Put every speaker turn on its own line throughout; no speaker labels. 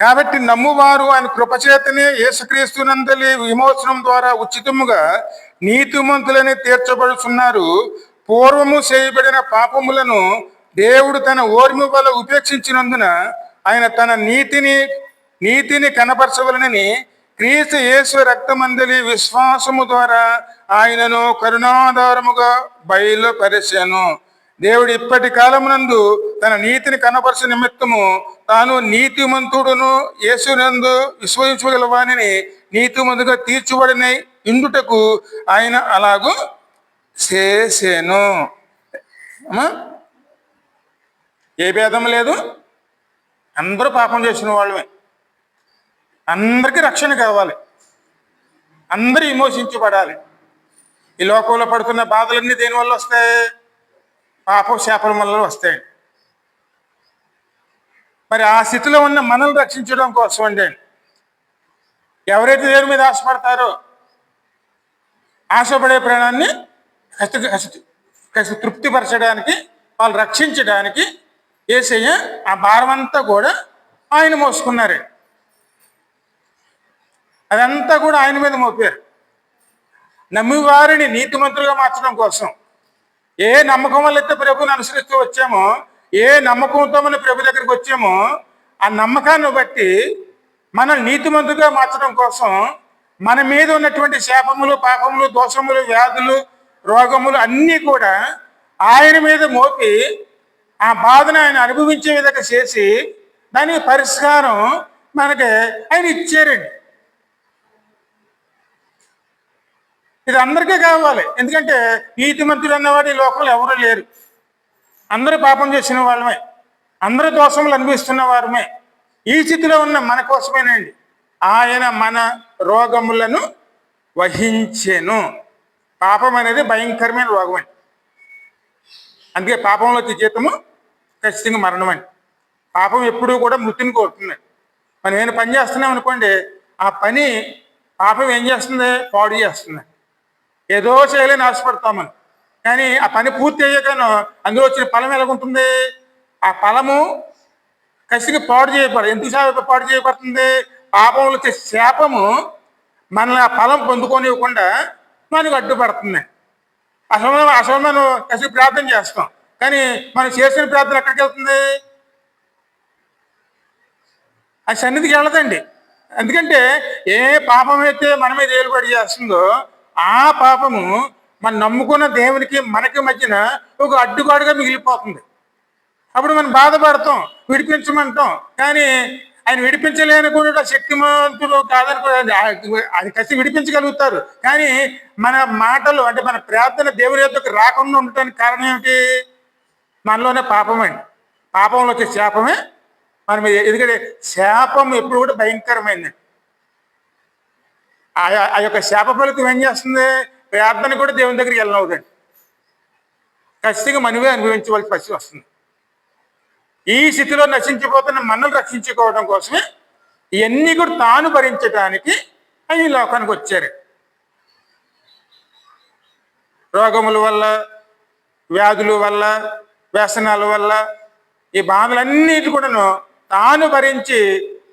కాబట్టి నమ్మువారు ఆయన కృపచేతనే యేసుక్రీస్తునందలి విమోచనం ద్వారా ఉచితముగా నీతిమంతులని తీర్చబడుతున్నారు పూర్వము చేయబడిన పాపములను దేవుడు తన ఓర్మి వల్ల ఉపేక్షించినందున ఆయన తన నీతిని నీతిని కనపరచవలనని క్రీస్తు యేసు రక్తమందలి విశ్వాసము ద్వారా ఆయనను కరుణాధారముగా బయలుపరిచాను. దేవుడు ఇప్పటి కాలమునందు తన నీతిని కనపరచ నిమిత్తము తాను నీతిమంతుడును యేసునందు విశ్వయించగలవాణిని నీతిమంతుగా తీర్చబడిన ఇందుటకు ఆయన అలాగూ చేసేను. ఏ భేదం లేదు. అందరూ పాపం చేసిన వాళ్ళమే. అందరికీ రక్షణ కావాలి. అందరూ విమోచించబడాలి. ఈ లోకంలో పడుతున్న బాధలన్నీ దేనివల్ల వస్తాయి? పాపం శాపం వల్ల వస్తాయి మరి ఆ స్థితిలో ఉన్న మనల్ని రక్షించడం కోసం అండి. ఎవరైతే దేవుని మీద ఆశపడతారో ఆశపడే ప్రాణాన్ని కష్ట తృప్తిపరచడానికి వాళ్ళు రక్షించడానికి ఏసయ్య ఆ భారం అంతా కూడా ఆయన మోసుకున్నారు. అదంతా కూడా ఆయన మీద మోపారు. నమ్మివారిని నీతి నీతిమంతులుగా మార్చడం కోసం ఏ నమ్మకం వల్ల అయితే ప్రభుని అనుసరిస్తూ వచ్చామో ఏ నమ్మకంతో మనం ప్రభు దగ్గరికి వచ్చామో ఆ నమ్మకాన్ని బట్టి మన నీతిమంతుగా మార్చడం కోసం మన మీద ఉన్నటువంటి శాపములు పాపములు దోషములు వ్యాధులు రోగములు అన్నీ కూడా ఆయన మీద మోపి ఆ బాధను ఆయన అనుభవించే విధంగా చేసి దానికి పరిష్కారం మనకి ఆయన ఇచ్చారండి. ఇది అందరికీ కావాలి. ఎందుకంటే నీతిమంతుడు అన్నవాడు ఈ లోకంలో ఎవరు లేరు. అందరూ పాపం చేసిన వాళ్ళమే. అందరూ దోషములు అనిపిస్తున్న వారమే. ఈ స్థితిలో ఉన్న మన కోసమేనండి. ఆయన మన రోగములను వహించెను. పాపం అనేది భయంకరమైన రోగం అండి అందుకే పాపంలో జీతము ఖచ్చితంగా మరణం అండి పాపం ఎప్పుడూ కూడా మృతిని కోరుతుంది. మనం ఏమైనా పని చేస్తున్నాం అనుకోండి ఆ పని పాపం ఏం చేస్తుంది? పాడు చేస్తుంది. ఏదో చేయలేని ఆశపడతామని. కానీ ఆ పని పూర్తి అయ్యాకను అందులో వచ్చిన ఫలం ఎలాగుంటుంది? ఆ ఫలము ఖచ్చితంగా పాడు చేయబడదు ఎందుకు పాడు చేయబడుతుంది? పాపంలో వచ్చే శాపము మనల్ని ఆ ఫలం పొందుకోనివ్వకుండా మనకు అడ్డుపడుతుంది. అసలు అసలు మనం ఖచ్చితంగా ప్రార్థన చేస్తాం. కానీ మనం చేసిన ప్రార్థన ఎక్కడికి వెళ్తుంది? ఆ సన్నిధికి వెళ్ళదండి. ఎందుకంటే ఏ పాపం అయితే మన మీద ఏలుబడి చేస్తుందో ఆ పాపము మనం నమ్ముకున్న దేవునికి మనకి మధ్యన ఒక అడ్డుగాడుగా మిగిలిపోతుంది. అప్పుడు మనం బాధపడతాం విడిపించమంటాం. కానీ ఆయన విడిపించలేనుకున్న శక్తిమంతుడు కాదనుకో అది కసి విడిపించగలుగుతారు. కానీ మన మాటలు అంటే మన ప్రార్థన దేవుని యొక్కకు రాకుండా ఉండటానికి కారణం ఏమిటి? మనలోనే పాపమే పాపంలో వచ్చే శాపమే మన ఎందుకంటే శాపం ఎప్పుడు కూడా భయంకరమైంది ఆ ఆ యొక్క శాప ఫలితం ఏం చేస్తుంది? ప్రార్థన కూడా దేవుని దగ్గరికి వెళ్ళనవుదండి ఖచ్చితంగా మనమే అనుభవించవలసి పరిస్థితి వస్తుంది. ఈ స్థితిలో నశించిపోతున్న మనల్ని రక్షించుకోవడం కోసమే ఇవన్నీ కూడా తాను భరించడానికి ఈ లోకానికి వచ్చారు. రోగముల వల్ల వ్యాధుల వల్ల వ్యసనాల వల్ల ఈ బాధలన్నిటి కూడాను తాను భరించి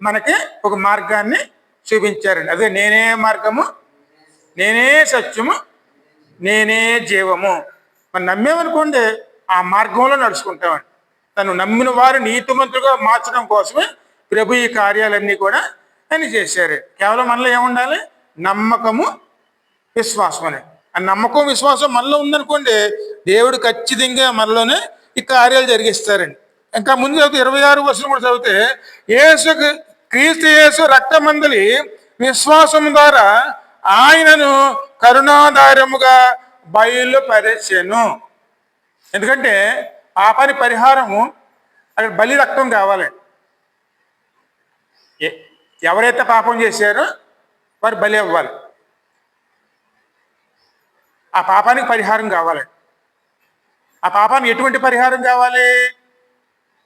మనకి ఒక మార్గాన్ని చూపించారండి. అదే నేనే మార్గము నేనే సత్యము నేనే జీవము. మనం నమ్మేమనుకోండి ఆ మార్గంలో నడుచుకుంటామని. తను నమ్మిన వారు నీతిమంతులుగా మార్చడం కోసమే ప్రభు ఈ కార్యాలన్నీ కూడా ఆయన చేశారు. కేవలం మనలో ఏముండాలి? నమ్మకము విశ్వాసం అని ఆ నమ్మకం విశ్వాసం మనలో ఉందనుకోండి దేవుడు ఖచ్చితంగా మనలోనే ఈ కార్యాలు జరిగిస్తారండి. ఇంకా ముందు చదివితే ఇరవై ఆరు వర్షం కూడా చదివితే యేసు క్రీస్తు యేసు రక్తమందలి విశ్వాసం ద్వారా ఆయనను కరుణాధారముగా బయలుపరచెను. ఎందుకంటే పాపాని పరిహారము అక్కడ బలి రక్తం కావాలి. ఎ- ఎవరైతే పాపం చేశారో వారు బలి అవ్వాలి. ఆ పాపానికి పరిహారం కావాలి. ఆ పాపానికి ఎటువంటి పరిహారం కావాలి?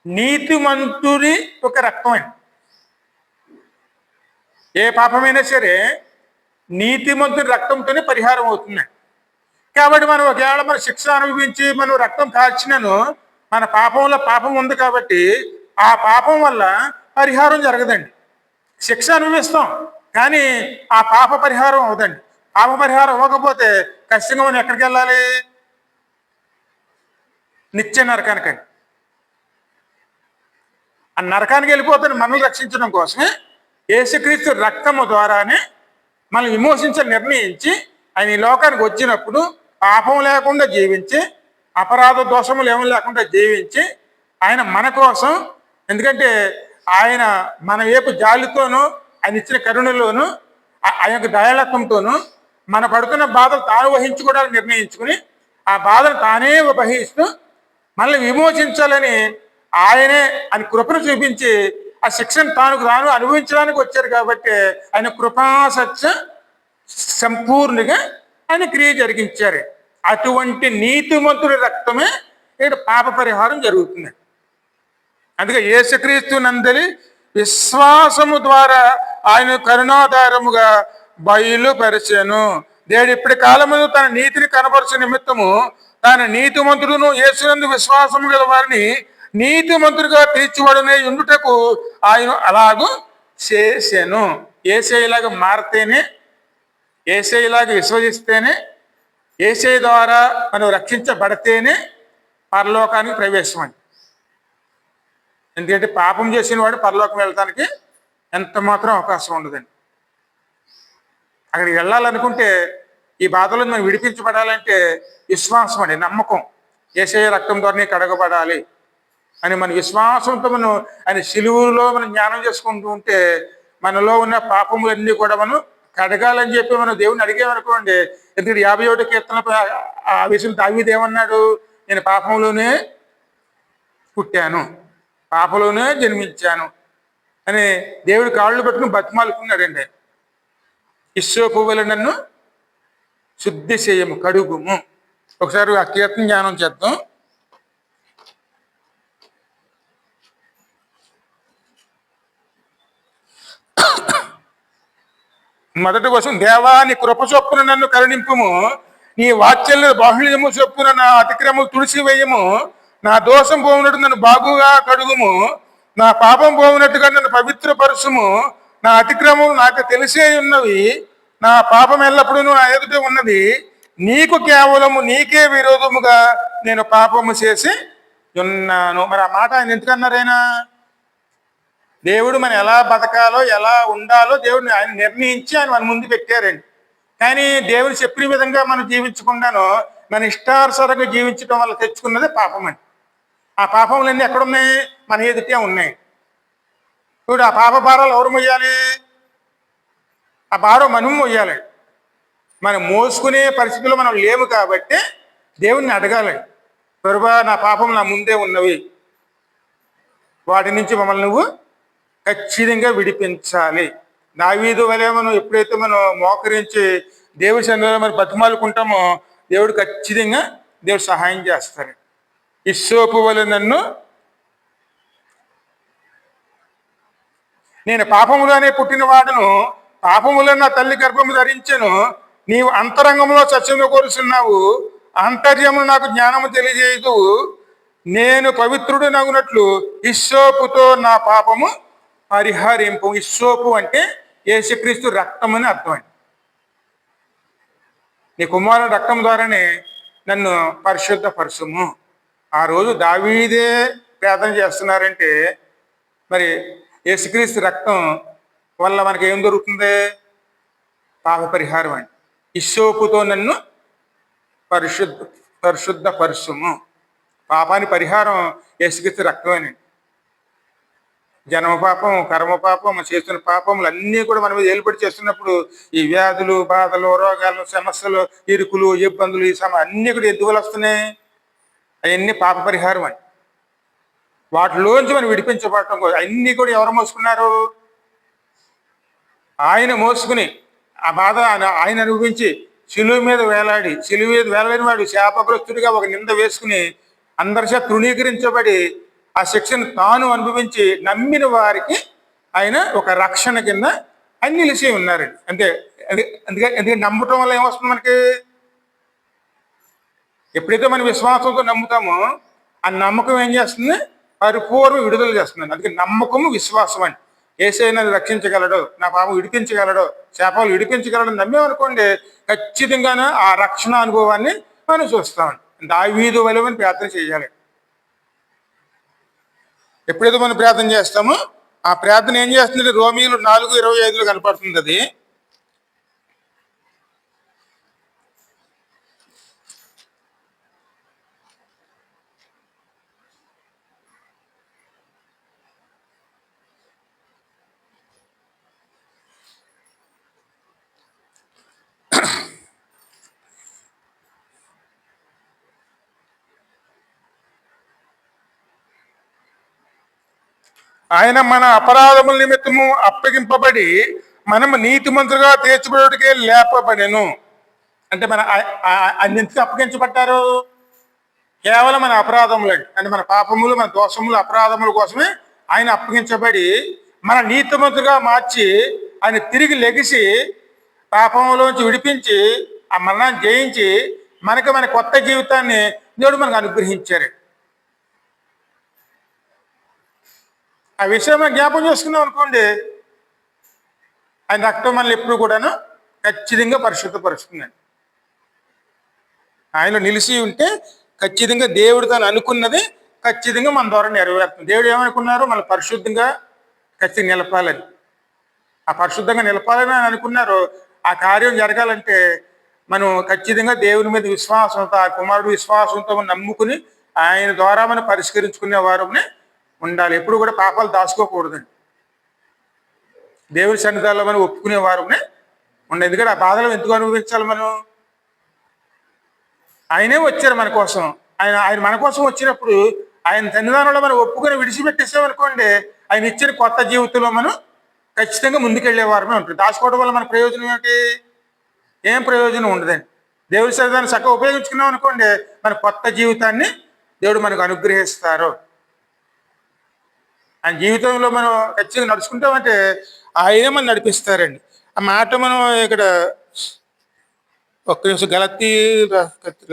నీతిమంతుని ఒక రక్తం ఏ పాపమైనా సరే నీతిమంతుని రక్తంతోనే పరిహారం అవుతుంది. కాబట్టి మనం ఒకవేళ మన శిక్ష అనుభవించి మనం రక్తం కాల్చినను మన పాపంలో పాపం ఉంది కాబట్టి ఆ పాపం వల్ల పరిహారం జరగదండి. శిక్ష అనుభవిస్తాం కానీ ఆ పాప పరిహారం అవదండి. పాప పరిహారం అవ్వకపోతే ఖచ్చితంగా మనం ఎక్కడికి వెళ్ళాలి? నిత్య నరకానికని ఆ నరకానికి వెళ్ళిపోతే మనల్ని రక్షించడం కోసమే యేసుక్రీస్తు రక్తము ద్వారానే మనం విమోచించి నిర్ణయించి ఆయన ఈ లోకానికి వచ్చినప్పుడు పాపం లేకుండా జీవించి అపరాధ దోషములు ఏమీ లేకుండా జీవించి ఆయన మన కోసం ఎందుకంటే ఆయన మన వైపు జాలితోనూ ఆయన ఇచ్చిన కరుణలోను ఆ- ఆయన యొక్క దయాలత్వంతోనూ మన పడుతున్న బాధలు తాను వహించుకోవడానికి నిర్ణయించుకుని ఆ బాధను తానే వహిస్తూ మనల్ని విమోచించాలని ఆయనే ఆయన కృపను చూపించి ఆ శిక్షను తాను తాను అనుభవించడానికి వచ్చారు కాబట్టి ఆయన కృపాసత్య సంపూర్ణగా ఆయన క్రియ జరిగించారు. అటువంటి నీతిమంతుడి రక్తమే ఇక్కడ పాప పరిహారం జరుగుతుంది. అందుకే యేసుక్రీస్తు నందలి విశ్వాసము ద్వారా ఆయన కరుణాధారముగా బయలుపరిచాను. దేవుడు ఇప్పటి కాలమును తన నీతిని కనపరచు నిమిత్తము తన నీతిమంతుడును యేసునందు విశ్వాసము గల వారిని నీతి మంత్రుగా తీర్చివాడనే ఉండుటకు ఆయన అలాగూ చేసెను ఏసైలాగా మారితేనే ఏసైలాగా విశ్వసిస్తేనే ఏసై ద్వారా మనం రక్షించబడితేనే పరలోకానికి ప్రవేశం అని ఎందుకంటే పాపం చేసిన వాడు పరలోకం వెళ్ళటానికి ఎంత మాత్రం అవకాశం ఉండదండి. అక్కడికి వెళ్ళాలనుకుంటే ఈ బాధలో మనం విడిపించబడాలంటే విశ్వాసం అండి నమ్మకం. ఏసఐ రక్తం ద్వారానే కడగబడాలి. అని మన విశ్వాసంతో మనం ఆయన సిలువులో మనం జ్ఞానం చేసుకుంటూ ఉంటే మనలో ఉన్న పాపములన్నీ కూడా మనం కడగాలని చెప్పి మనం దేవుని అడిగామనుకోండి ఎందుకంటే యాభై ఒకటి కీర్తన ఆ విషయం దావీదు నేను పాపంలోనే పుట్టాను పాపలోనే జన్మించాను అని దేవుడి కాళ్ళు పట్టుకుని బతిమాలుకున్నాడండి. ఇస్సో పువ్వులు నన్ను శుద్ధి చేయము కడుగుము. ఒకసారి ఆ కీర్తన జ్ఞానం చేద్దాం. మొదటి కోసం దేవా నీ కృప చొప్పున నన్ను కరుణింపుము. నీ వాత్సల్య బాహుళ్యము చొప్పున నా అతిక్రమం తుడిచివేయము. నా దోషం పోవునట్టు నన్ను బాగుగా కడుగుము. నా పాపం పోవునట్టుగా నన్ను పవిత్రపరచుము. నా అతిక్రమం నాకు తెలిసే ఉన్నవి. నా పాపం ఎల్లప్పుడూ నా ఎదుట ఉన్నది. నీకు కేవలము నీకే విరోధముగా నేను పాపము చేసి ఉన్నాను. మరి ఆ మాట ఆయన ఎందుకన్నారైనా దేవుడు మనం ఎలా బతకాలో ఎలా ఉండాలో దేవుడిని ఆయన నిర్ణయించి ఆయన మన ముందు పెట్టారండి. కానీ దేవుడు చెప్పిన విధంగా మనం జీవించకుండాను మన ఇష్టానుసారంగా జీవించడం వల్ల తెచ్చుకున్నది పాపం అండి. ఆ పాపములన్నీ ఎక్కడున్నాయి? మన ఎదుటే ఉన్నాయి. ఇప్పుడు ఆ పాప భారాలు ఎవరు మొయ్యాలి ఆ భారం మనం మొయ్యాలి మనం మోసుకునే పరిస్థితుల్లో మనం లేవు కాబట్టి దేవుణ్ణి అడగాలి. ప్రభా నా పాపం నా ముందే ఉన్నవి. వాటి నుంచి మమ్మల్ని నువ్వు ఖచ్చితంగా విడిపించాలి. దావీదు వలె మనం ఎప్పుడైతే మనం మోకరించి దేవుడి సన్నిధిలో మనం బతిమాలుకుంటామో దేవుడు ఖచ్చితంగా దేవుడు సహాయం చేస్తారు ఇస్సోపు వలె నన్ను నేను పాపములోనే పుట్టిన వాడును పాపములో నా తల్లి గర్భము ధరించను. నీవు అంతరంగంలో సత్యము కోరుచున్నావు. అంతర్యము నాకు జ్ఞానము తెలియజేయదు నేను పవిత్రుడు నగునట్లు ఇస్సోపుతో నా పాపము పరిహారింపు ఇస్సోపు అంటే యేసుక్రీస్తు రక్తం అని అర్థం అండి. నీ కుమారుడు రక్తం ద్వారానే నన్ను పరిశుద్ధ పరిశుద్ధపరచుము. ఆ రోజు దావీదే ప్రార్థన చేస్తున్నారంటే మరి యేసుక్రీస్తు రక్తం వల్ల మనకి ఏం దొరుకుతుంది? పాప పరిహారం అండి. ఇసోపుతో నన్ను పరిశుద్ధ పరిశుద్ధ పరుశుము పాపాని పరిహారం యేసుక్రీస్తు రక్తమేనండి. జన్మ పాపం కర్మ పాపం చేస్తున్న పాపములు అన్నీ కూడా మన మీద ఏలుబడి చేస్తున్నప్పుడు ఈ వ్యాధులు బాధలు రోగాలు సమస్యలు ఇరుకులు ఇబ్బందులు ఈ సమ అన్నీ కూడా ఎద్దువలు వస్తున్నాయి? అవన్నీ పాప పరిహారం అని. వాటిలోంచి మనం విడిపించబడటం కోసం. అన్నీ కూడా ఎవరు మోసుకున్నారు? ఆయన మోసుకుని ఆ బాధ ఆయన- ఆయన అనుభవించి శిలువు మీద వేలాడి శిలువు మీద వేలాడిన వాడు శాపగ్రస్తుడిగా ఒక నింద వేసుకుని అందరిచే తృణీకరించబడి ఆ శిక్షను తాను అనుభవించి నమ్మిన వారికి ఆయన ఒక రక్షణ కింద అని నిలిచి ఉన్నారండి. అంతే అందుకే ఎందుకంటే నమ్మటం వల్ల ఏమొస్తుంది మనకి? ఎప్పుడైతే మనం విశ్వాసంతో నమ్ముతామో ఆ నమ్మకం ఏం చేస్తుంది? పరిపూర్ణ విడుదల చేస్తుంది అందుకే నమ్మకము విశ్వాసం అండి. ఏసైనా రక్షించగలడు నా పాపం ఇడిపించగలడు శాపాలు ఇడిపించగలడు నమ్మేమనుకోండి ఖచ్చితంగానే ఆ రక్షణ అనుభవాన్ని మనం చూస్తామండి. దావీదు వలవని ప్రార్థన చేయాలి. ఎప్పుడైతే మనం ప్రార్థన చేస్తామో ఆ ప్రార్థన ఏం చేస్తుంది రోమిలు నాలుగు ఇరవై ఐదులో కనపడుతుంది అది ఆయన మన అపరాధముల నిమిత్తము అప్పగింపబడి మనము నీతిమంతులుగా తీర్చబడికే లేపబడెను. అంటే మన అన్నింటికి అప్పగించబడ్డారు? కేవలం మన అపరాధములండి అంటే మన పాపములు మన దోషములు అపరాధముల కోసమే ఆయన అప్పగించబడి మన నీతిమంతులుగా మార్చి ఆయన తిరిగి లెగిసి పాపంలోంచి విడిపించి ఆ మరణాన్ని జయించి మనకి మన కొత్త జీవితాన్ని దేవుడు మనకు అనుగ్రహించారు. ఆ విషయం జ్ఞాపం చేసుకున్నాం అనుకోండి ఆయన రక్తం మనల్ని ఎప్పుడు కూడాను ఖచ్చితంగా పరిశుద్ధపరుస్తుందండి ఆయన నిలిచి ఉంటే ఖచ్చితంగా దేవుడు తను అనుకున్నది ఖచ్చితంగా మన ద్వారా నెరవేరుతుంది. దేవుడు ఏమనుకున్నారు మన పరిశుద్ధంగా ఖచ్చితంగా నిలపాలని. ఆ పరిశుద్ధంగా నిలపాలని ఆయన అనుకున్నారు ఆ కార్యం జరగాలంటే మనం ఖచ్చితంగా దేవుని మీద విశ్వాసంతో ఆ కుమారుడు విశ్వాసంతో నమ్ముకుని ఆయన ద్వారా మనం పరిష్కరించుకునే వారమే ఉండాలి. ఎప్పుడు కూడా పాపాలు దాచుకోకూడదండి. దేవుడి సన్నిధానంలో మనం ఒప్పుకునే వారమే ఎందుకంటే ఆ బాధలు ఎందుకు అనుభవించాలి మనం? ఆయనే వచ్చారు మన కోసం. ఆయన ఆయన మన కోసం వచ్చినప్పుడు ఆయన సన్నిధానంలో మనం ఒప్పుకొని విడిచిపెట్టేసామనుకోండి ఆయన ఇచ్చిన కొత్త జీవితంలో మనం ఖచ్చితంగా ముందుకెళ్ళేవారమే ఉంటుంది దాచుకోవడం వల్ల మన ప్రయోజనం ఏమిటి? ఏం ప్రయోజనం ఉండదండి. దేవుడి సన్నిధానం చక్కగా ఉపయోగించుకున్నాం అనుకోండి మన కొత్త జీవితాన్ని దేవుడు మనకు అనుగ్రహిస్తారు. ఆయన జీవితంలో మనం ఖచ్చితంగా నడుచుకుంటామంటే ఆయనే మనం నడిపిస్తారండి. ఆ మాట మనం ఇక్కడ ఒక్క నిమిషం గలతీ పత్రిక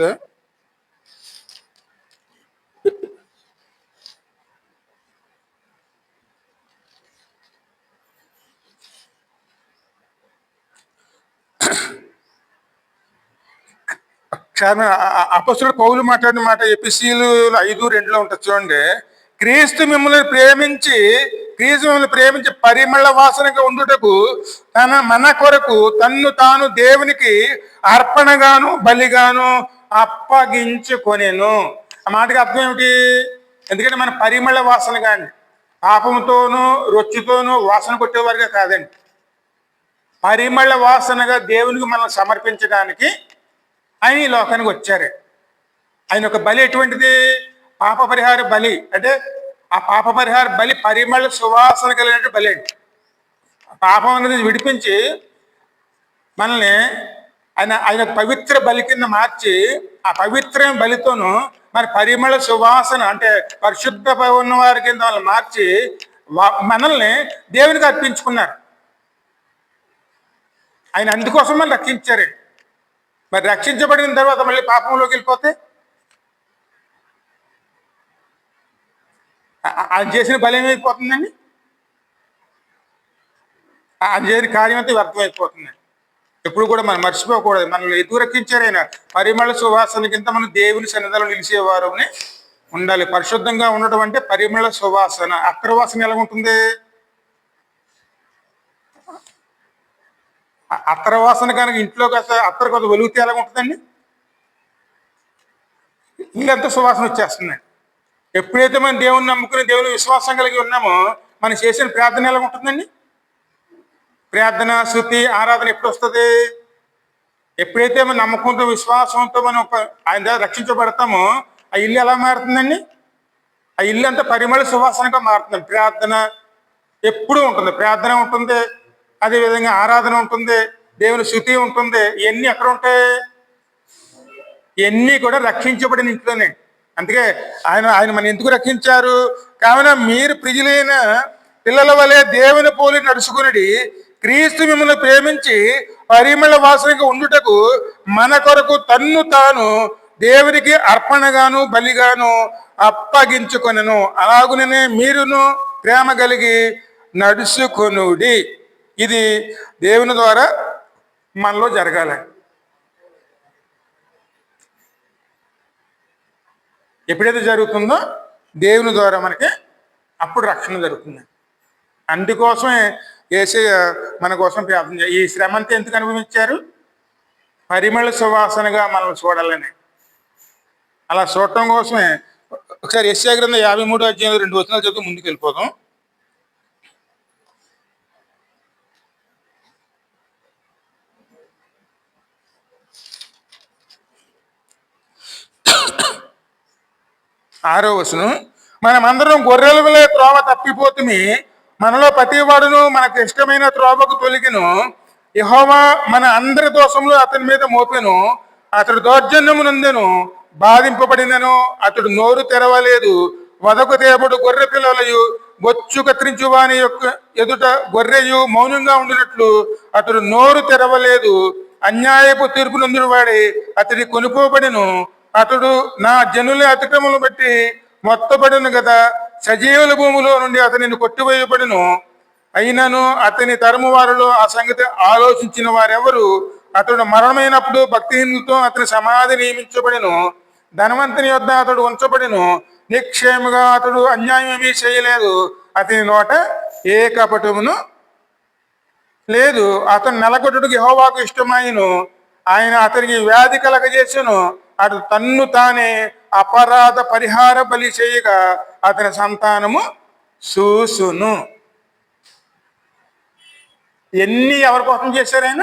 అపస్తుడు పౌలు మాట్లాడిన మాట ఎపిసీలు ఐదు రెండులో ఉంటుంది చూడండి. క్రీస్తు మిమ్మల్ని ప్రేమించి క్రీస్తు మిమ్మల్ని ప్రేమించి పరిమళ వాసనగా ఉండుటకు తన మన కొరకు తన్ను తాను దేవునికి అర్పణగాను బలిగాను అప్పగించుకొనేను. ఆ మాటకి అర్థం ఏమిటి? ఎందుకంటే మన పరిమళ వాసన కానీ పాపంతోనూ రొచ్చుతోనూ వాసన కొట్టేవారుగా కాదండి. పరిమళ వాసనగా దేవునికి మనం సమర్పించడానికి ఆయన ఈ లోకానికి వచ్చారు. ఆయన ఒక బలి ఎటువంటిది? పాప పరిహార బలి. అంటే ఆ పాప పరిహార బలి పరిమళ సువాసన కలిగినట్టు బలి అండి. ఆ పాపం అనేది విడిపించి మనల్ని ఆయన ఆయన పవిత్ర బలి కింద మార్చి ఆ పవిత్ర బలితోను మరి పరిమళ సువాసన అంటే పరిశుద్ధ ఉన్న వారి కింద వాళ్ళని మార్చి వా- మనల్ని దేవునికి అర్పించుకున్నారు. ఆయన అందుకోసం మనం రక్షించారు మరి రక్షించబడిన తర్వాత మళ్ళీ పాపంలోకి వెళ్ళిపోతే ఆ- ఆ- ఆయన చేసిన బలి ఏమైపోతుందండి? ఆయన చేసిన కార్యం అంతా వ్యర్థమైపోతుందండి ఎప్పుడు కూడా మనం మర్చిపోకూడదు. మనల్ని ఎందుకు ఆయన. పరిమళ సువాసన కింద మనం దేవుని సన్నిధిలో నిలిచేవారు ఉండాలి. పరిశుద్ధంగా ఉండటం అంటే పరిమళ సువాసన. అక్రవాసన ఎలా ఉంటుంది? అత్తరవాసన కనుక ఇంట్లో కాస్త అత్తర కొంత వెలుగుతే ఎలా ఉంటుందండి? ఇల్లంతా సువాసన వచ్చేస్తుందండి. ఎప్పుడైతే మనం దేవుని నమ్ముకుని దేవుని విశ్వాసం కలిగి ఉన్నామో మనం చేసిన ప్రార్థన ఎలా ఉంటుందండి? ప్రార్థన శృతి ఆరాధన ఎప్పుడు వస్తుంది? ఎప్పుడైతే మనం నమ్మకంతో విశ్వాసంతో మనం ఆయన దగ్గర రక్షించబడతామో ఆ ఇల్లు ఎలా మారుతుందండి? ఆ ఇల్లు అంతా పరిమళ సువాసనగా మారుతుంది. ప్రార్థన ఎప్పుడూ ఉంటుంది. ప్రార్థన ఉంటుంది అదేవిధంగా ఆరాధన ఉంటుంది దేవుని శృతి ఉంటుంది. ఇవన్నీ ఎక్కడ ఉంటాయి? ఇవన్నీ కూడా రక్షించబడిన ఇంట్లోనే. అందుకే ఆయన ఆయన మన ఎందుకు రక్షించారు? కావున మీరు ప్రియులైన పిల్లల వలె దేవుని పోలి నడుచుకుని క్రీస్తు మిమ్మల్ని ప్రేమించి పరిమళ వాసనగా ఉండుటకు మన కొరకు తన్ను తాను దేవునికి అర్పణగాను బలిగాను అప్పగించుకొనను. అలాగుననే మీరును ప్రేమ కలిగి నడుచుకొనుడి. ఇది దేవుని ద్వారా మనలో జరగాలి. ఎప్పుడైతే జరుగుతుందో దేవుని ద్వారా మనకి అప్పుడు రక్షణ జరుగుతుంది. అందుకోసమే ఏసయ్య మన కోసం ప్రార్థన ఈ శ్రమ అంతా ఎందుకు అనుభవించారు? పరిమళ సువాసనగా మనం చూడాలని. అలా చూడటం కోసమే. ఒకసారి ఎస్ఏ గ్రంథం యాభై మూడు అధ్యయనం రెండు వచనాలు చదువు ముందుకు వెళ్ళిపోదాం ఆరో వచనం. మనమందరం గొర్రెల వలె త్రోవ తప్పిపోతుమి మనలో ప్రతివాడును మనకు ఇష్టమైన త్రోవకు తొలిగిను. యహోవా మన అందరి దోషములు అతని మీద మోపెను అతడు దౌర్జన్యము నందెను బాధింపబడినను అతడు నోరు తెరవలేదు. వదకు తేబడు గొర్రె పిల్లలయు బొచ్చు కత్తిరించు వాని యొక్క ఎదుట గొర్రెయు మౌనంగా ఉండినట్లు అతడు నోరు తెరవలేదు. అన్యాయపు తీర్పు నందుడు వాడి అతడి కొనుకోబడిను. అతడు నా జనుల అతిక్రమను బట్టి మొత్తపడును కదా సజీవుల భూమిలో నుండి అతనిని కొట్టివేయబడును. అయినను అతని తరము వారిలో ఆ సంగతి ఆలోచించిన వారెవరు? అతడు మరణమైనప్పుడు భక్తిహీనులతో అతని సమాధి నియమించబడిను. ధనవంతుని యొద్ద అతడు ఉంచబడిను. నిక్షేమగా అతడు అన్యాయం ఏమీ చేయలేదు. అతని నోట ఏ కపటమును లేదు. అతను నెలకొట్టుడికి హోవాకు ఇష్టమైను ఆయన అతనికి వ్యాధి కలగజేసను. అటు తన్ను తానే అపరాధ పరిహార బలి చేయగా అతని సంతానము చూసును ఎన్ని ఎవరి కోసం చేశారు ఆయన?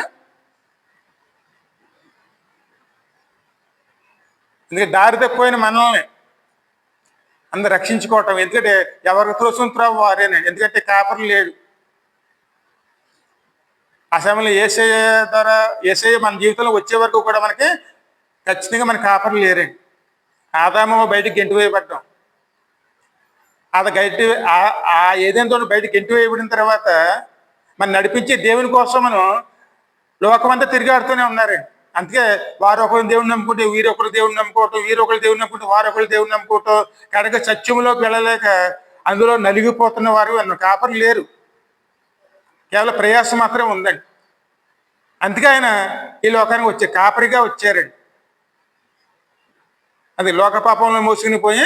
ఎందుకంటే దారి తక్కువైన మనల్ని అందరు రక్షించుకోవటం. ఎందుకంటే ఎవరి త్రోసం వారేనే. ఎందుకంటే కాపరి లేడు. అసెంబ్లీ ఏసే ద్వారా మన జీవితంలో వచ్చే వరకు కూడా మనకి ఖచ్చితంగా మన కాపర్లు లేరండి ఆదాము బయటకు గెంటి వేయబడ్డాం. అది గట్టి ఆ- ఏదైనా బయటకు గెంటి వేయబడిన తర్వాత మనం నడిపించే దేవుని కోసం మనం లోకమంతా తిరిగాడుతూనే ఉన్నారండి అందుకే వారు ఒకరు దేవుని నమ్ముకుంటే వీరొకరు దేవుని నమ్ముకోవటం వీరొకరు దేవుని నమ్ముకుంటే వారు ఒకరు దేవుని నమ్ముకోవటం కనుక సత్యంలోకి వెళ్ళలేక అందులో నలిగిపోతున్న వారు అన్న కాపర్లు లేరు. కేవలం ప్రయాసం మాత్రమే ఉందండి. అందుకే ఆయన ఈ లోకానికి వచ్చే కాపరిగా వచ్చారండి. అది లోక పాపంలో మోసుకుని పోయి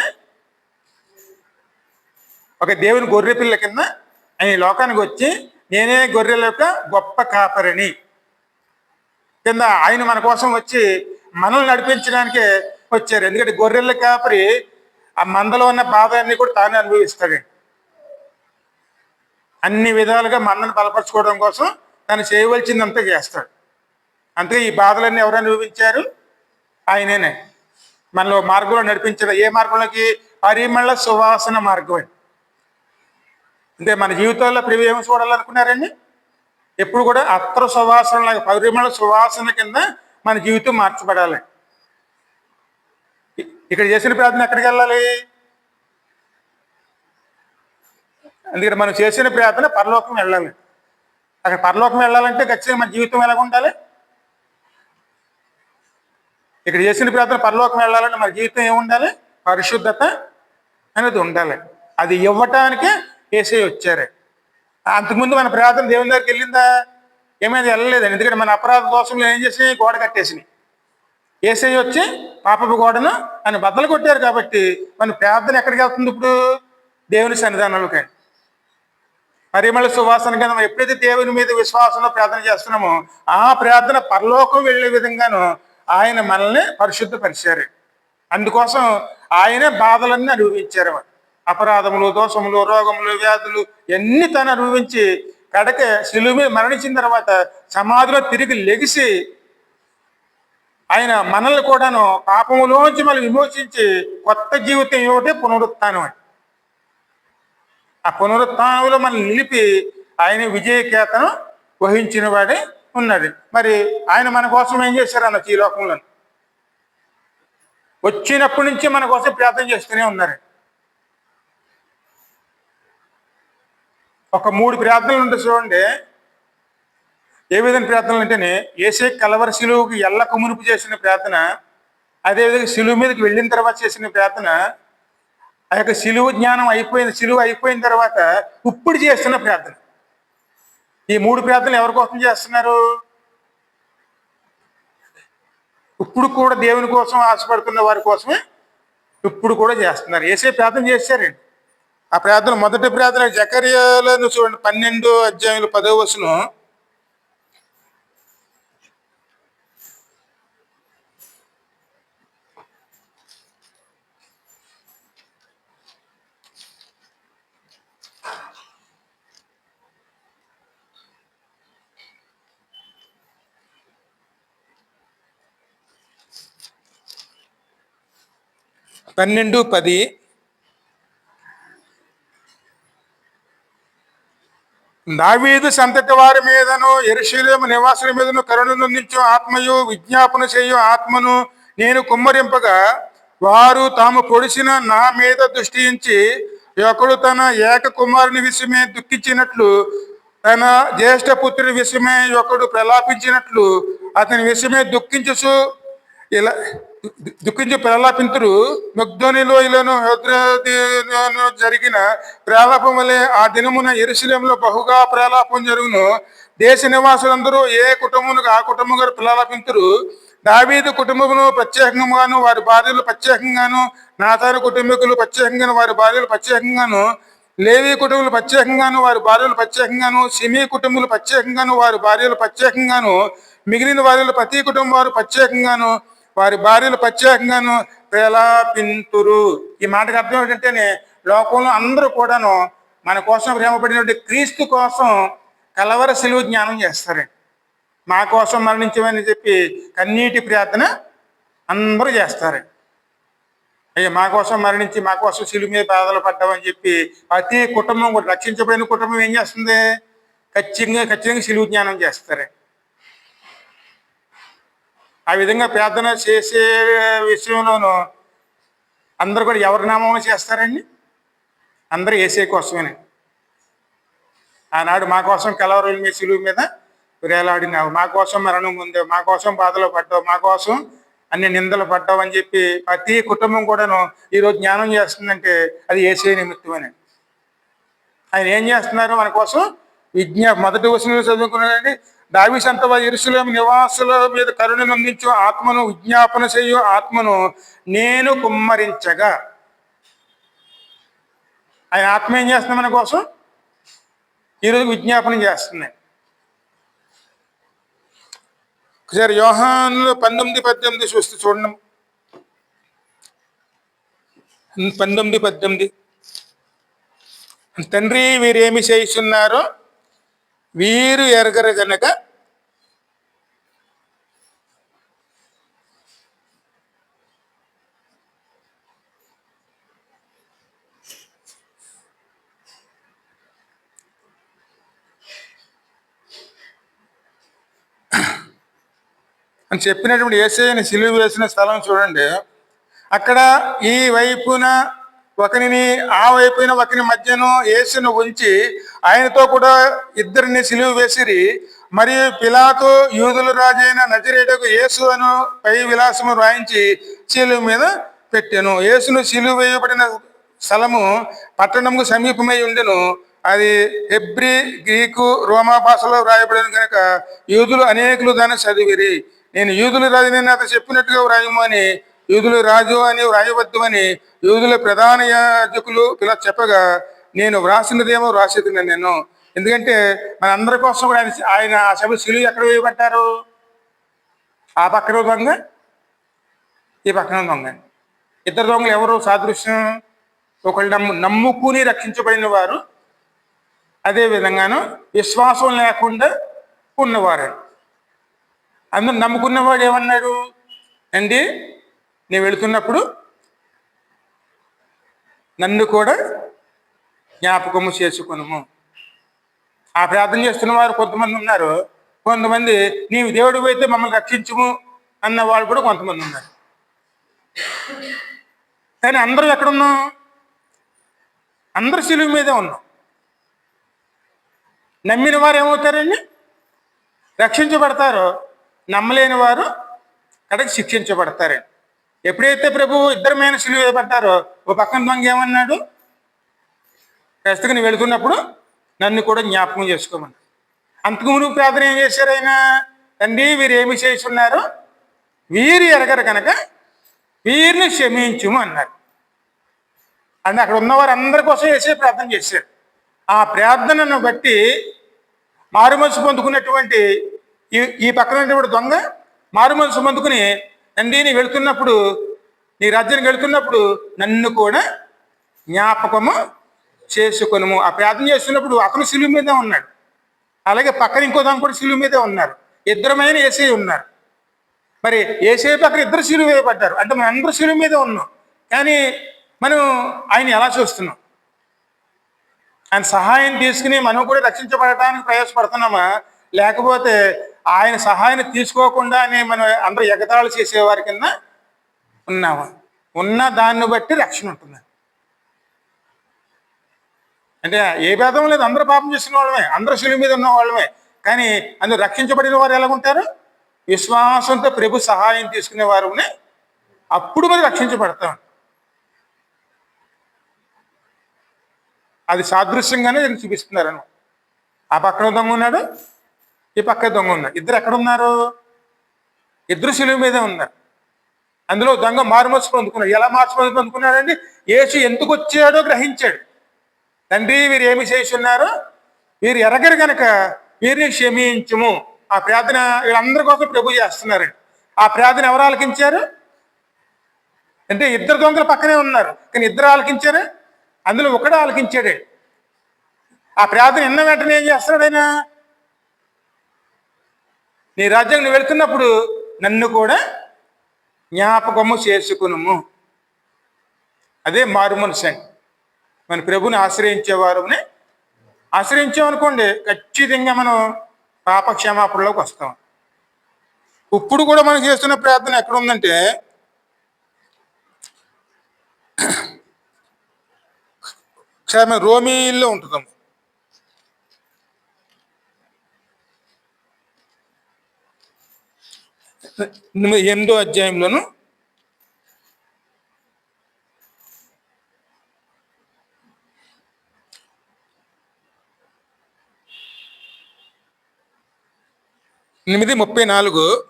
ఒక దేవుని గొర్రె పిల్ల కింద ఆయన లోకానికి వచ్చి నేనే గొర్రెల యొక్క గొప్ప కాపరిని. కింద ఆయన మన కోసం వచ్చి మనల్ని నడిపించడానికే వచ్చారు. ఎందుకంటే గొర్రెల కాపరి ఆ మందలో ఉన్న బాధ అన్ని కూడా తానే అనుభవిస్తాడు. అన్ని విధాలుగా మనల్ని బలపరచుకోవడం కోసం తను చేయవలసిందంతా చేస్తాడు. అందుకే ఈ బాధలన్నీ ఎవరు అనుభవించారు? ఆయనేనే. మనలో మార్గంలో నడిపించడం ఏ మార్గంలోకి? పరిమళ సువాసన మార్గం అంటే మన జీవితాల్లో ప్రియ ఏమి చూడాలనుకున్నారండి? ఎప్పుడు కూడా అత్ర సువాసన పరిమళ సువాసన కింద మన జీవితం మార్చబడాలి. ఇక్కడ చేసిన ప్రార్థన ఎక్కడికి వెళ్ళాలి? అందుకని మనం చేసిన ప్రార్థన పరలోకం వెళ్ళాలి. అక్కడ పరలోకం వెళ్ళాలంటే ఖచ్చితంగా మన జీవితం ఎలాగ ఉండాలి ఇక్కడ చేసిన ప్రార్థన పరలోకం వెళ్ళాలంటే మన జీవితం ఏముండాలి? పరిశుద్ధత అనేది ఉండాలి. అది ఇవ్వటానికే ఏసై వచ్చారు. అంతకుముందు మన ప్రార్థన దేవుని దగ్గరికి వెళ్ళిందా? ఏమైనా వెళ్ళలేదండి ఎందుకంటే మన అపరాధ దోషంలో ఏం చేసి గోడ కట్టేసినాయి. ఏసై వచ్చి పాపపు గోడను అని బద్దలు కొట్టారు కాబట్టి మన ప్రార్థన ఎక్కడికి వెళ్తుంది ఇప్పుడు? దేవుని సన్నిధానంలోకి. పరిమళ సువాసన కింద మనం ఎప్పుడైతే దేవుని మీద విశ్వాసంలో ప్రార్థన చేస్తున్నామో ఆ ప్రార్థన పరలోకం వెళ్ళే విధంగాను ఆయన మనల్ని పరిశుద్ధపరిచారు. అందుకోసం ఆయనే బాధలన్నీ అనుభవించారు అపరాధములు దోషములు రోగములు వ్యాధులు ఎన్ని తను అనుభవించి కడక శిలువి మీద మరణించిన తర్వాత సమాధిలో తిరిగి లెగిసి ఆయన మనల్ని కూడాను పాపములోంచి మనం విమోచించి కొత్త జీవితం ఏమిటి? పునరుత్నం ఆ పునరుత్నంలో మనం నిలిపి ఆయన విజయకేతను వహించిన వాడే ఉన్నది. మరి ఆయన మన కోసం ఏం చేశారు అన్న ఈ లోకంలో? వచ్చినప్పటి నుంచి మన కోసం ప్రార్థన చేస్తూనే ఉన్నారు. ఒక మూడు ప్రార్థనలు ఉంటాయి చూడండి. ఏ విధంగా ప్రార్థనలు అంటేనే ఏసే కలవర శిలువుకి ఎల్లకు మునుపు చేసిన ప్రార్థన అదేవిధంగా శిలువు మీదకి వెళ్ళిన తర్వాత చేసిన ప్రార్థన ఆ యొక్క శిలువు జ్ఞానం అయిపోయిన శిలువు అయిపోయిన తర్వాత ఇప్పుడు చేస్తున్న ప్రార్థన. ఈ మూడు ప్రార్థనలు ఎవరి కోసం చేస్తున్నారు? ఇప్పుడు కూడా దేవుని కోసం ఆశపడుతున్న వారి కోసమే ఇప్పుడు కూడా చేస్తున్నారు. ఏసే ప్రార్థన చేశారండి. ఆ ప్రార్థన మొదటి ప్రార్థన జకర్యాలను చూడండి పన్నెండు అధ్యాయులు పదో వచనం. పన్నెండు పది. దావీదు సంతటి వారి మీదను ఎరుశీలేము నివాసుల మీదను కరుణ నొందించు ఆత్మయు విజ్ఞాపన చేయు ఆత్మను నేను కుమ్మరింపగా వారు తాము పొడిచిన నా మీద దృష్టించి ఒకడు తన ఏక కుమారుని విషయమే దుఃఖించినట్లు తన జ్యేష్ఠ పుత్రుని విషయమే ఒకడు ప్రలాపించినట్లు అతని విషయమే దుఃఖించు ఇలా దుఃఖించి ప్రలాపింతురు. ముగ్ధోనిలో ఇలాను జరిగిన ప్రలాపం వలె ఆ దినమున ఎరుశలంలో బహుగా ప్రలాపం జరుగును. దేశ నివాసులందరూ ఏ కుటుంబములకు ఆ కుటుంబం గారు ప్రలాపింతురు? దావీదు కుటుంబమును ప్రత్యేకంగాను వారి భార్యలు ప్రత్యేకంగాను నాతారు కుటుంబీకులు ప్రత్యేకంగాను వారి భార్యలు ప్రత్యేకంగాను లేవి కుటుంబాలు ప్రత్యేకంగాను వారి భార్యలు ప్రత్యేకంగాను సిమీ కుటుంబాలు ప్రత్యేకంగాను వారి భార్యలు ప్రత్యేకంగాను మిగిలిన వారిలో ప్రతి కుటుంబం వారు ప్రత్యేకంగాను వారి భార్యలు ప్రత్యేకంగాను ప్రలాపింతురు. ఈ మాటకు అర్థం ఏంటంటేనే లోకంలో అందరూ కూడాను మన కోసం ప్రేమపడినటువంటి క్రీస్తు కోసం కలవర సెలవు జ్ఞానం చేస్తారండి మా కోసం మరణించమని చెప్పి కన్నీటి ప్రార్థన అందరూ చేస్తారండి అయ్యా మా కోసం మరణించి మా కోసం సిలువు మీద బాధలు పడ్డామని చెప్పి ప్రతి కుటుంబం కూడా రక్షించబడిన కుటుంబం ఏం చేస్తుంది? ఖచ్చితంగా ఖచ్చితంగా సిలువు జ్ఞానం చేస్తారు. ఆ విధంగా ప్రార్థన చేసే విషయంలోనూ అందరూ కూడా ఎవరి నామం చేస్తారండి? అందరూ ఏసే కోసమేనే. ఆనాడు మా కోసం కలవరుల మీద సిలువు మీద వేలాడినావు మా కోసం మరణం ఉందో మా కోసం బాధలు పడ్డావు. మా కోసం అన్ని నిందలు పడ్డావు అని చెప్పి ప్రతి కుటుంబం కూడాను ఈరోజు జ్ఞానం చేస్తుందంటే అది ఏసే నిమిత్తమని. ఆయన ఏం చేస్తున్నారు? మన కోసం విజ్ఞా మొదటి వచనంలో చదువుకున్నాడండి. దావి ఇరుసులం నివాసుల మీద కరుణ నందించు ఆత్మను విజ్ఞాపన చేయు ఆత్మను నేను కుమ్మరించగా. ఆయన ఆత్మ ఏం చేస్తుంది మన కోసం? ఈరోజు విజ్ఞాపన చేస్తున్నాయి ఒకసారి యోహాన్లో పంతొమ్మిది పద్దెనిమిది చూస్తే చూడండి. పంతొమ్మిది పద్దెనిమిది. తండ్రి వీరేమి చేస్తున్నారో వీరు ఎరగరు గనక అని చెప్పినటువంటి ఏసైని సిలువ వేసిన స్థలం చూడండి. అక్కడ ఈ వైపున ఒకరిని ఆ వైపున ఒకరి మధ్యను యేసును ఉంచి ఆయనతో కూడా ఇద్దరిని సిలువ వేసిరి. మరియు పిలాతో యూదుల రాజైన నజరేటకు యేసు అను పై విలాసము రాయించి సిలువ మీద పెట్టాను. యేసును సిలువ వేయబడిన స్థలము పట్టణంకు సమీపమై ఉండెను. అది హెబ్రి గ్రీకు రోమా భాషలో వ్రాయబడిన కనుక యూదులు అనేకులు దాన్ని చదివిరి. నేను యూదులు రాజు నేను అతను చెప్పినట్టుగా వ్రాయమని యూదుల రాజు అని వ్రాయవద్దు అని యూదుల ప్రధాన యాజకులు ఇలా చెప్పగా నేను వ్రాసినదేమో వ్రాసేది నేను. ఎందుకంటే మన అందరి కోసం కూడా ఆయన ఆయన ఆ సభ శిలువు ఎక్కడ వేయబడ్డారు? ఆ పక్కన దొంగ ఈ పక్కన దొంగ. ఇద్దరు దొంగలు ఎవరు? సాదృశ్యం. ఒకళ్ళు నమ్ము నమ్ముకుని రక్షించబడిన వారు. అదే విధంగాను విశ్వాసం లేకుండా ఉన్నవారు. అందరు నమ్ముకున్నవాడు ఏమన్నాడు? అండి నేను వెళుతున్నప్పుడు నన్ను కూడా జ్ఞాపకము చేసుకును ఆ ప్రార్థన చేస్తున్న వారు కొంతమంది ఉన్నారు. కొంతమంది నీవు దేవుడు అయితే మమ్మల్ని రక్షించుము అన్న వాళ్ళు కూడా కొంతమంది ఉన్నారు. కానీ అందరూ ఎక్కడున్నాం? అందరు సిలువు మీదే ఉన్నాం. నమ్మిన వారు ఏమవుతారండి? రక్షించబడతారో. నమ్మలేని వారు కడకి శిక్షించబడతారండి. ఎప్పుడైతే ప్రభు ఇద్దరు మీద సిలువ ఓ పక్కన దొంగ ఏమన్నాడు? ప్రస్తుతం వెళుతున్నప్పుడు నన్ను కూడా జ్ఞాపకం చేసుకోమన్నాడు అంతకు మునుగు ప్రార్థన ఏం చేశారు ఆయన? తండ్రి వీరు ఏమి చేస్తున్నారు వీరు ఎరగరు కనుక వీరిని క్షమించుము అన్నారు. అంటే అక్కడ ఉన్నవారు అందరి కోసం వేసే ప్రార్థన చేశారు. ఆ ప్రార్థనను బట్టి మారు మనసు పొందుకున్నటువంటి ఈ ఈ పక్కన దొంగ మారు మనసు పొందుకుని తండ్రి నీ వెళుతున్నప్పుడు నీ రాజ్యానికి వెళుతున్నప్పుడు నన్ను కూడా జ్ఞాపకము చేసుకొనుము. ఆ ప్రార్థన చేస్తున్నప్పుడు అతను సిలువు మీదే ఉన్నాడు. అలాగే పక్కన ఇంకో దాని కూడా సిలువు మీదే ఉన్నారు. ఇద్దరమైన ఏసై ఉన్నారు. మరి ఏసై పక్కన ఇద్దరు శిలువ వేయబడ్డారు. అంటే మనం అందరూ శిలువ మీదే ఉన్నాం. కానీ మనం ఆయన ఎలా చూస్తున్నాం? ఆయన సహాయం తీసుకుని మనం కూడా రక్షించబడటానికి ప్రయాసపడుతున్నామా? లేకపోతే ఆయన సహాయం తీసుకోకుండానే మనం అందరూ ఎగతాళి చేసేవారి కింద ఉన్నామా? ఉన్న దాన్ని బట్టి రక్షణ ఉంటుంది. అంటే ఏ భేదం లేదు. అందరూ పాపం చేసిన వాళ్ళమే. అందరూ శిలువు మీద ఉన్న వాళ్ళమే. కానీ అందులో రక్షించబడిన వారు ఎలా ఉంటారు విశ్వాసంతో ప్రభు సహాయం తీసుకునే వారునే అప్పుడు మరి రక్షించబడతాం. అది సాదృశ్యంగానే దీన్ని చూపిస్తున్నారు ఆ పక్కన దొంగ ఉన్నాడు. ఈ పక్క దొంగ ఉన్నారు. ఇద్దరు ఎక్కడ ఉన్నారు ఇద్దరు శిలువ మీదే ఉన్నారు. అందులో దొంగ మారుమనసు పొందుకున్నాడు. ఎలా మార్చుమనసు పొందుకున్నాడండి? యేసు ఎందుకు వచ్చాడో గ్రహించాడు. తండ్రి వీరు ఏమి చేస్తున్నారు వీరు ఎరగరు కనుక వీరిని క్షమించము. ఆ ప్రార్థన వీళ్ళందరి కోసం ప్రభు చేస్తున్నారండి. ఆ ప్రార్థన ఎవరు ఆలకించారు? అంటే ఇద్దరు దొంగలు పక్కనే ఉన్నారు. కానీ ఇద్దరు ఆలకించారు? అందులో ఒకడు ఆలకించాడే. ఆ ప్రార్థన ఎన్న వెంటనే ఏం చేస్తున్నాడు ఆయన? నీ రాజ్యం నువ్వు వెళ్తున్నప్పుడు నన్ను కూడా జ్ఞాపకము చేసుకునుము. అదే మారు మనసు మన ప్రభుని ఆశ్రయించేవారుని ఆశ్రయించామనుకోండి ఖచ్చితంగా మనం పాపక్షేమాపణలోకి వస్తాం. ఇప్పుడు కూడా మనం చేస్తున్న ప్రార్థన ఎక్కడ ఉందంటే క్షేమ రోమీల్లో ఉంటుందాం ఎనిమిదో అధ్యాయంలోను. ఎనిమిది ముప్పై నాలుగు.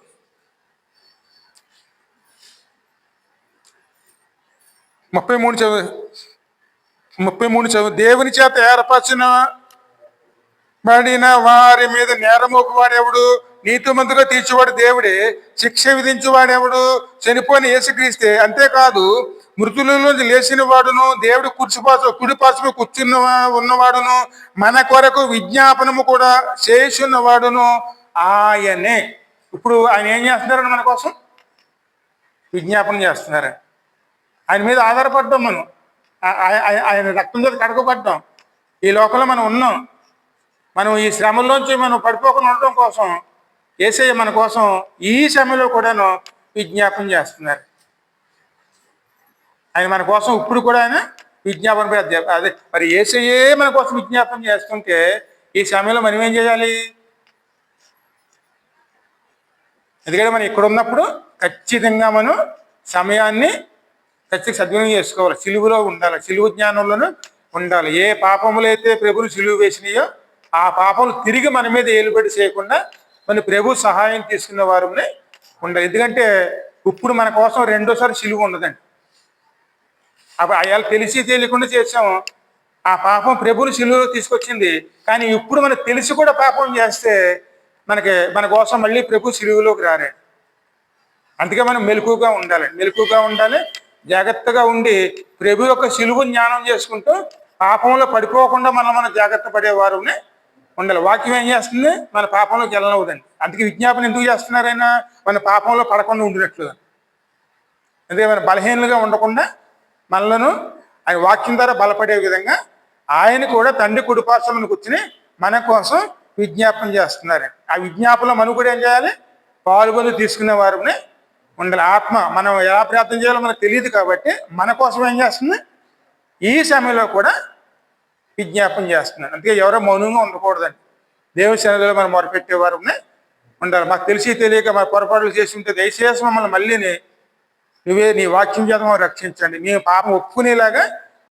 ముప్పై మూడు చదువు ముప్పై మూడు చదువు దేవుని చేత ఏర్పరిచిన పడిన వారి మీద నేరమోపు వాడెవడు? నీతిమంతుగా తీర్చేవాడు దేవుడే శిక్ష విధించేవాడెవడు? చనిపోయిన ఏసుక్రీస్తే అంతేకాదు మృతులలో లేచిన వాడును దేవుడు కుర్చిపాసు కుడిపాసుకు కూర్చున్న ఉన్నవాడును మన కొరకు విజ్ఞాపనము కూడా చేస్తున్నవాడును ఆయనే. ఇప్పుడు ఆయన ఏం చేస్తున్నారని మన కోసం? విజ్ఞాపనం చేస్తున్నారు. ఆయన మీద ఆధారపడ్డాం మనం. ఆయన రక్తం చేత కడగబడ్డాం ఈ లోకంలో మనం ఉన్నాం. మనం ఈ శ్రమల్లోంచి మనం పడిపోకుండా ఉండటం కోసం ఏసయ్య మన కోసం ఈ సమయంలో కూడాను విజ్ఞాపన చేస్తున్నారు. ఆయన మన కోసం ఇప్పుడు కూడా ఆయన విజ్ఞాపన అదే మరి ఏసయ్యే మన కోసం విజ్ఞాపన చేస్తుంటే ఈ సమయంలో మనం ఏం చేయాలి? ఎందుకంటే మనం ఇక్కడ ఉన్నప్పుడు ఖచ్చితంగా మనం సమయాన్ని ఖచ్చితంగా సద్వినియోగం చేసుకోవాలి. సిలువులో ఉండాలి. సిలువు జ్ఞానంలోనూ ఉండాలి. ఏ పాపములైతే ప్రభులు సిలువు వేసినాయో ఆ పాపములు తిరిగి మన మీద ఏలుబడి చేయకుండా మన ప్రభు సహాయం తీసుకున్న వారునే ఉండదు ఎందుకంటే ఇప్పుడు మన కోసం రెండోసారి సిలువు ఉండదండి. అప్పుడు అయాలు తెలిసి తెలియకుండా చేసాము ఆ పాపం ప్రభుని సిలువలో తీసుకొచ్చింది. కానీ ఇప్పుడు మనకు తెలిసి కూడా పాపం చేస్తే మనకి మన కోసం మళ్ళీ ప్రభు సిలువలోకి రారే అందుకే మనం మెలకుగా ఉండాలి. మెలకుగా ఉండాలి. జాగ్రత్తగా ఉండి ప్రభు యొక్క సిలువు జ్ఞానం చేసుకుంటూ పాపంలో పడిపోకుండా మనం మన జాగ్రత్త పడేవారునే ఉండాలి. వాక్యం ఏం చేస్తుంది? మన పాపంలోకి వెళ్ళనవుదండి అందుకే విజ్ఞాపన ఎందుకు చేస్తున్నారైనా? మన పాపంలో పడకుండా ఉండినట్లుగా. అదే మన బలహీనలుగా ఉండకుండా మనలను ఆయన వాక్యం ద్వారా బలపడే విధంగా ఆయన కూడా తండ్రి కుడిపార్శ్వలను కూర్చుని మన కోసం విజ్ఞాపన చేస్తున్నారు. ఆ విజ్ఞాపనలో మనం కూడా ఏం చేయాలి? పాల్గొని తీసుకునే వారిని ఉండాలి. ఆత్మ మనం ఎలా ప్రార్థన చేయాలో మనకు తెలియదు కాబట్టి మన కోసం ఏం చేస్తుంది? ఈ సమయంలో కూడా విజ్ఞాపన చేస్తున్నాను. అందుకే ఎవరో మౌనంగా ఉండకూడదండి. దేవుని సన్నిధిలో మనం మొరపెట్టేవారు ఉండాలి. మాకు తెలిసి తెలియక మా పొరపాట్లు చేసి ఉంటే దయచేసి మమ్మల్ని మళ్ళీని నువ్వే నీ వాక్యం చేత మమ్మల్ని రక్షించండి. మేము పాపం ఒప్పుకునేలాగా